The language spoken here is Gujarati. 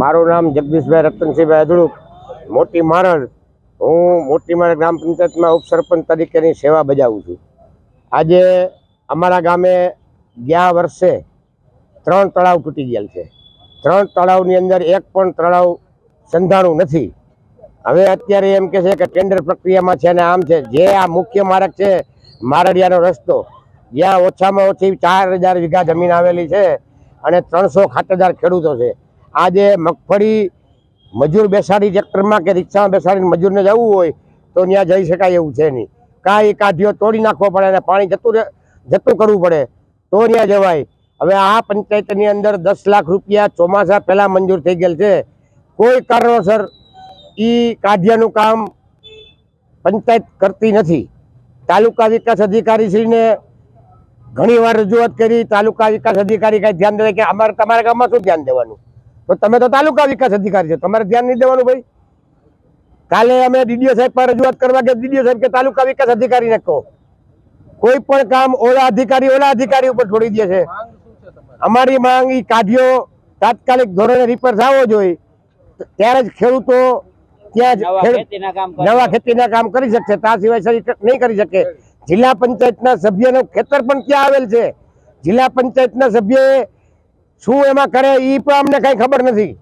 મારું નામ જગદીશભાઈ રતનસિંહભાઈ અધડુક, મોટી મારડ. હું મોટી મારડ ગ્રામ પંચાયતમાં ઉપસરપંચ તરીકેની સેવા બજાવું છું. આજે અમારા ગામે ગયા વર્ષે ત્રણ તળાવ તૂટી ગયેલ છે. ત્રણ તળાવની અંદર એક પણ તળાવ સંધાણું નથી. હવે અત્યારે એમ કે છે કે ટેન્ડર પ્રક્રિયામાં છે ને આમ છે. જે આ મુખ્ય માર્ગ છે, મારડિયાનો રસ્તો, જ્યાં ઓછામાં ઓછી ચાર હજાર વીઘા જમીન આવેલી છે અને ત્રણસો ખાતેદાર ખેડૂતો છે. આજે મગફળી મજૂર બેસાડી ટ્રેક્ટરમાં કે રિક્ષામાં બેસાડીને મજૂરને જવું હોય, તો ત્યાં જઈ શકાય એવું છે નહીં. કાંઈ કાઢીઓ તોડી નાખવો પડે અને પાણી જતું જતું કરવું પડે, તો ત્યાં જવાય. હવે આ પંચાયતની અંદર દસ લાખ રૂપિયા ચોમાસા પહેલાં મંજૂર થઈ ગયેલ છે. કોઈ કારણોસર એ કાઢિયાનું કામ પંચાયત કરતી નથી. તાલુકા વિકાસ અધિકારીશ્રીને ઘણી વાર રજૂઆત કરી, તાલુકા વિકાસ અધિકારી કાંઈ ધ્યાન દે કે અમારે તમારા ગામમાં શું ધ્યાન દેવાનું? તો તમે તો તાલુકા વિકાસ અધિકારી છો. તમારે ધ્યાન નહીં દેવાનું ભાઈ. કાલે અમે ડીડીઓ સાહેબ પર રજૂઆત કરવા કે ડીડીઓ સાહેબ કે તાલુકા વિકાસ અધિકારીને કહો. કોઈ પણ કામ ઓલા અધિકારી ઓલા અધિકારી ઉપર છોડી દે છે. અમારી માંગ ઈ કાઢ્યો. તાત્કાલિક ધોરણે રિપેર થવો જોઈએ. ત્યારે જ ખેડૂતો ત્યાં જ નવા ખેતીના કામ કરે. શકશે. તા સિવાય નહીં કરી શકે. જિલ્લા પંચાયતના સભ્યનું ખેતર પણ ક્યાં આવેલ છે. જિલ્લા પંચાયતના સભ્યએ શું એમાં કરે એ પણ અમને કંઈ ખબર નથી.